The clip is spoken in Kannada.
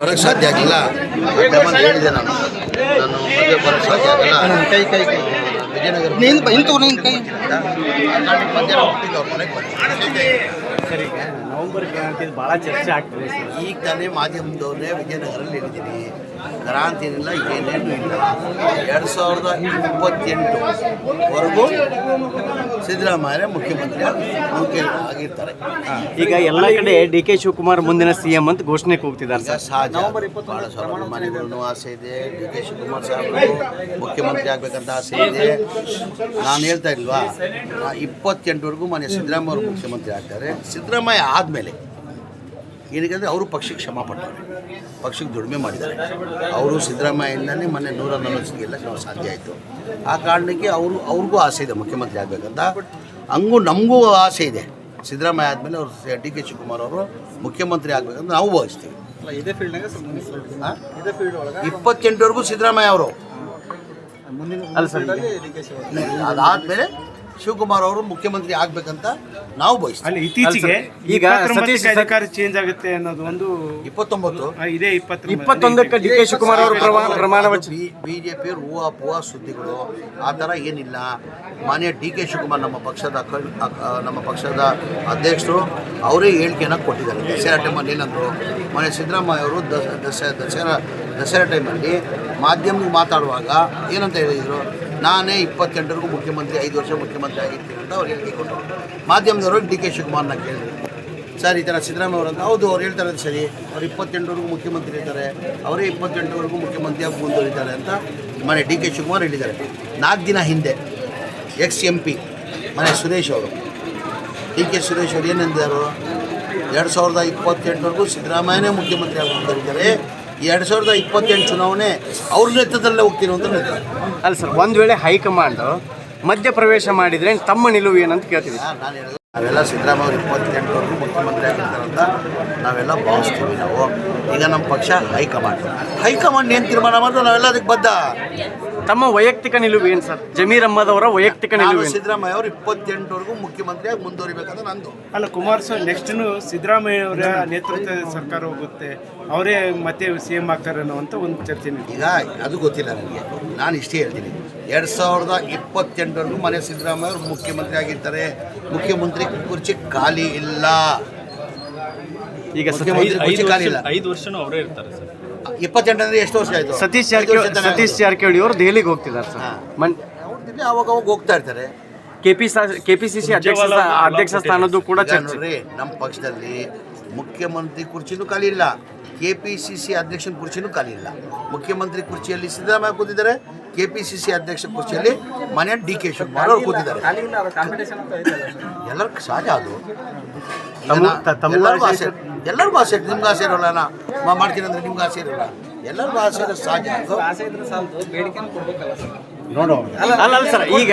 ಬರೋಕ್ಕೆ ಸಾಧ್ಯ ಆಗಿಲ್ಲ? ಹೇಳಿದೆ ನಾನು. ನಾನು ಮದುವೆ ಬರೋಕ್ಕೆ ಸಾಧ್ಯ ಆಗಿಲ್ಲ. ಕೈ ಕೈ ಕೈ ವಿಜಯನಗರ ನೀನು ಇಂತು ನಿನ್ನ ಕೈ ಮಧ್ಯಾಹ್ನ ಹುಟ್ಟಿದ್ದು ಅವ್ರ ಮನೆಗೆ ಬಂದಿದ್ದೆ ಸರ್. ನವೆಂಬರ್ ಕ್ರಾಂತಿ ಭಾಳ ಚರ್ಚೆ ಆಗ್ತದೆ ಈಗ ತಾನೇ ಮಾಧ್ಯಮದವ್ರನ್ನೇ ವಿಜಯನಗರಲ್ಲಿ ಹೇಳಿದ್ದೀನಿ. ಕ್ರಾಂತಿ ಇಲ್ಲ ಏನೇನು ಇಲ್ಲ. ಎರಡು ಸಾವಿರದ ಇಪ್ಪತ್ತೆಂಟುವರೆಗೂ ಸಿದ್ದರಾಮಯ್ಯ ಮುಖ್ಯಮಂತ್ರಿ ಮುಖ್ಯ ಆಗಿರ್ತಾರೆ. ಈಗ ಎಲ್ಲ ಕಡೆ ಡಿ ಕೆ ಶಿವಕುಮಾರ್ ಮುಂದಿನ ಸಿ ಎಂ ಅಂತ ಘೋಷಣೆ ಕೂಗ್ತಿದ್ದಾರೆ ಸಹಜ ಭಾಳ ಸ್ವಾಭಿಮಾನಿಗಳನ್ನೂ ಆಸೆ ಇದೆ. ಡಿ ಕೆ ಶಿವಕುಮಾರ್ ಸಾಹೇಬರು ಮುಖ್ಯಮಂತ್ರಿ ಆಗ್ಬೇಕಂತ ಆಸೆ ಇದೆ. ನಾನು ಹೇಳ್ತಾ ಇಲ್ವಾ ಇಪ್ಪತ್ತೆಂಟುವರೆಗೂ ಮನೆ ಸಿದ್ದರಾಮಯ್ಯ ಅವರು ಮುಖ್ಯಮಂತ್ರಿ ಆಗ್ತಾರೆ. ಸಿದ್ದರಾಮಯ್ಯ ಆದಮೇಲೆ ಏನಕ್ಕೆ ಅವರು ಪಕ್ಷಕ್ಕೆ ಕ್ಷಮ ಪಟ್ಟರು ಪಕ್ಷಕ್ಕೆ ದುಡಿಮೆ ಮಾಡಿದ್ದಾರೆ. ಅವರು ಸಿದ್ದರಾಮಯ್ಯಯಿಂದನೇ ಮೊನ್ನೆ ನೂರ ನಲವತ್ತಿಗೆಲ್ಲ ನಾವು ಸಾಧ್ಯ ಆಯಿತು. ಆ ಕಾರಣಕ್ಕೆ ಅವರು ಅವ್ರಿಗೂ ಆಸೆ ಇದೆ ಮುಖ್ಯಮಂತ್ರಿ ಆಗಬೇಕಂತ. ಹಂಗೂ ನಮಗೂ ಆಸೆ ಇದೆ. ಸಿದ್ದರಾಮಯ್ಯ ಆದಮೇಲೆ ಅವರು ಡಿ ಕೆ ಶಿವಕುಮಾರ್ ಅವರು ಮುಖ್ಯಮಂತ್ರಿ ಆಗಬೇಕಂತ ನಾವು ಭಾವಿಸ್ತೀವಿ. ಇಪ್ಪತ್ತೆಂಟುವರೆಗೂ ಸಿದ್ದರಾಮಯ್ಯ ಅವರು. ಅದಾದಮೇಲೆ ಶಿವಕುಮಾರ್ ಅವರು ಮುಖ್ಯಮಂತ್ರಿ ಆಗ್ಬೇಕಂತ ನಾವು ಬಯಸ್ತೀವಿ. ಅಲ್ಲಿ ಇತ್ತೀಚೆಗೆ ಈಗ ಸತೀಶ್ ಅಧಿಕಾರ ಚೇಂಜ್ ಆಗುತ್ತೆ ಅನ್ನೋದು ಒಂದು ಇಪ್ಪತ್ತೊಂಬತ್ತು. ಆ, ಇದೇ ಇಪ್ಪತ್ತೊಂಬತ್ತು ಇಪ್ಪತ್ತೊಂದಕ್ಕೆ ಡಿ ಕೆ ಶಿವಕುಮಾರ್ ಅವರು ಪ್ರಮಾಣ ಪ್ರಮಾಣ ವಚನ ಬಿ ಜೆ ಪಿ ಹೂವ ಪೂವ ಸುದ್ದಿಗಳು ಆ ಥರ ಏನಿಲ್ಲ. ಮಾನ್ಯ ಡಿ ಕೆ ಶಿವಕುಮಾರ್ ನಮ್ಮ ಪಕ್ಷದ ನಮ್ಮ ಪಕ್ಷದ ಅಧ್ಯಕ್ಷರು ಅವರೇ ಹೇಳಿಕೆಯನ್ನು ಕೊಟ್ಟಿದ್ದಾರೆ. ದಸರಾ ಟೈಮಲ್ಲಿ ಏನಂದರು ಮಾನ್ಯ ಸಿದ್ದರಾಮಯ್ಯ ಅವರು ದಸರಾ ದಸ ದಸರಾ ದಸರಾ ಟೈಮಲ್ಲಿ ಮಾಧ್ಯಮಕ್ಕೆ ಮಾತಾಡುವಾಗ ಏನಂತ ಹೇಳಿದರು? ನಾನೇ ಇಪ್ಪತ್ತೆಂಟರಿಗೂ ಮುಖ್ಯಮಂತ್ರಿ, ಐದು ವರ್ಷ ಮುಖ್ಯಮಂತ್ರಿ ಆಗಿರ್ತೀನಿ ಅಂತ ಅವ್ರು ಹೇಳಿಕೆ ಕೊಟ್ಟರು ಮಾಧ್ಯಮದವರು ಡಿ ಕೆ ಶಿವಕುಮಾರ್ನ ಕೇಳಿದ್ರು. ಸರ್, ಈ ಥರ ಸಿದ್ದರಾಮಯ್ಯ ಅವರು ಅಂತ ಹೌದು, ಅವ್ರು ಹೇಳ್ತಾರೆ ಸರಿ. ಅವ್ರು ಇಪ್ಪತ್ತೆಂಟವರೆಗೂ ಮುಖ್ಯಮಂತ್ರಿ ಇರ್ತಾರೆ ಅವರೇ ಇಪ್ಪತ್ತೆಂಟರವರೆಗೂ ಮುಖ್ಯಮಂತ್ರಿಯಾಗಿ ಮುಂದುವರಿತಾರೆ ಅಂತ ಮನೆ ಡಿ ಕೆ ಶಿವಕುಮಾರ್ ಹೇಳಿದ್ದಾರೆ. ನಾಲ್ಕು ದಿನ ಹಿಂದೆ ಎಕ್ಸ್ ಎಂ ಪಿ ಮನೆ ಸುರೇಶ್ ಅವರು. ಡಿ ಕೆ ಸುರೇಶ್ ಅವರು ಏನೆಂದಿದ್ದಾರೆ ಎರಡು ಸಾವಿರದ ಇಪ್ಪತ್ತೆಂಟವರೆಗೂ ಸಿದ್ದರಾಮಯ್ಯನೇ ಮುಖ್ಯಮಂತ್ರಿ ಆಗಿ ಮುಂದುವರಿತಾರೆ ಎರಡು ಸಾವಿರದ ಇಪ್ಪತ್ತೆಂಟು ಚುನಾವಣೆ ಅವ್ರ ನೇತೃತ್ವದಲ್ಲೇ ಹೋಗ್ತೀನಿ ಅಂತ ಹೇಳ್ತಾರೆ ಅಲ್ಲ ಸರ್ ಒಂದು ವೇಳೆ ಹೈಕಮಾಂಡ್ ಮಧ್ಯ ಪ್ರವೇಶ ಮಾಡಿದ್ರೆ ತಮ್ಮ ನಿಲುವು ಏನಂತ ಕೇಳ್ತೀವಿ. ನಾನು ಹೇಳಿದ್ರು ನಾವೆಲ್ಲ ಸಿದ್ದರಾಮಯ್ಯ ಅವರು ಇಪ್ಪತ್ತೆಂಟವರೆಗೂ ಮುಖ್ಯಮಂತ್ರಿ ಆಗಿರ್ತಾರಂತ ನಾವೆಲ್ಲ ಭಾವಿಸ್ತೀವಿ ನಾವು. ಈಗ ನಮ್ಮ ಪಕ್ಷ ಹೈಕಮಾಂಡ್. ಹೈಕಮಾಂಡ್ ಏನು ತೀರ್ಮಾನ ಮಾಡಿದ್ರೆ ನಾವೆಲ್ಲ ಅದಕ್ಕೆ ಬದ್ಧ? ತಮ್ಮ ವೈಯಕ್ತಿಕ ನಿಲುವು ಏನು ಸರ್? ಜಮೀರ್ ಅಹ್ಮದ್ ಅವರ ವೈಯಕ್ತಿಕ ನಿಲುವು ಏನು? ಸಿದ್ದರಾಮಯ್ಯ ಅವರು ಇಪ್ಪತ್ತೆಂಟವರೆಗೂ ಮುಖ್ಯಮಂತ್ರಿಯಾಗಿ ಮುಂದುವರಿಬೇಕಂತ ನಂದು. ಅಲ್ಲ ಕುಮಾರಸ್ವಾಮಿ ನೆಕ್ಸ್ಟ್ ಸಿದ್ದರಾಮಯ್ಯ ಅವರ ನೇತೃತ್ವದ ಸರ್ಕಾರ ಹೋಗುತ್ತೆ. ಅವರೇ ಮತ್ತೆ ಸಿ ಎಂ ಆಗ್ತಾರೆ ಅನ್ನುವಂಥ ಒಂದು ಚರ್ಚೆ ನಡೀತಿದೆ. ಈಗ ಅದು ಗೊತ್ತಿಲ್ಲ ನನಗೆ. ನಾನು ಇಷ್ಟೇ ಹೇಳ್ತೀನಿ. ಎರಡು ಸಾವಿರದ ಇಪ್ಪತ್ತೆಂಟರಲ್ಲೂ ಮನೆ ಸಿದ್ದರಾಮಯ್ಯ ಅವರು ಮುಖ್ಯಮಂತ್ರಿ ಆಗಿರ್ತಾರೆ. ಮುಖ್ಯಮಂತ್ರಿ ಕುರ್ಚಿ ಖಾಲಿ ಇಲ್ಲ. ಈಗ ಸದ್ಯ ಮುಖ್ಯಮಂತ್ರಿ ಕುರ್ಚಿ ಖಾಲಿ ಇಲ್ಲ. ಐದು ವರ್ಷನೂ ಅವರೇ ಇರ್ತಾರೆ ಸರ್. ಇಪ್ಪತ್ತೆಂಟು ಎಷ್ಟು ವರ್ಷ ಆಯ್ತು? ಸತೀಶ್ ಜಾರಕಿಹೊಳಿ ಸತೀಶ್ ಜಾರಕಿಹೊಳಿ ಅವರು ದೆಹಲಿಗೆ ಹೋಗ್ತಿದ್ದಾರೆ ಸರ್. ಮನ್ ಅವಾಗ ಅವಾಗ ಹೋಗ್ತಾ ಇರ್ತಾರೆ. ಕೆಪಿ ಕೆಪಿಸಿಸಿ ಅಧ್ಯಕ್ಷ ಅಧ್ಯಕ್ಷ ಸ್ಥಾನದ್ದು ಕೂಡ ಚರ್ಚೆ. ನೋಡ್ರಿ ನಮ್ಮ ಪಕ್ಷದಲ್ಲಿ ಮುಖ್ಯಮಂತ್ರಿ ಕುರ್ಚಿನೂ ಖಾಲಿ ಇಲ್ಲ. ಕೆ ಪಿ ಸಿ ಸಿ ಅಧ್ಯಕ್ಷನ ಕುರ್ಚಿನೂ ಖಾಲಿ ಇಲ್ಲ. ಮುಖ್ಯಮಂತ್ರಿ ಕುರ್ಚಿಯಲ್ಲಿ ಸಿದ್ದರಾಮಯ್ಯ ಕೂತಿದ್ದಾರೆ. ಕೆ ಪಿ ಸಿ ಸಿ ಅಧ್ಯಕ್ಷ ಕುರ್ಚಿಯಲ್ಲಿ ಮನೆ ಡಿ ಕೆ ಶಿವಕುಮಾರ್ ಅವರು ಕೂತಿದ್ದಾರೆ. ಎಲ್ಲರಿಗೂ ಸಹಜ ಅದು. ಎಲ್ಲರಿಗೂ ಆಸೆ ಎಲ್ಲರಿಗೂ ಆಸೆ. ನಿಮ್ಗೆ ಆಸೆ ಇರೋಲ್ಲ ಮಾಡ್ತೀನಿ ಅಂದ್ರೆ ನಿಮ್ಗೆ ಆಸೆ ಇರೋಲ್ಲ. ಎಲ್ಲರಿಗೂ ಆಸೆ ಇದ್ರೆ ಸಹಜ ಅದು. ಆಸೆ ಇದ್ರೆ ಸಾಲದು. ಬೇಡಿಕೆನೂ ಕೊಡ್ಬೇಕಲ್ಲ ಸರ್. ಅಲ್ಲ ಅಲ್ಲ ಸರ್ ಈಗ.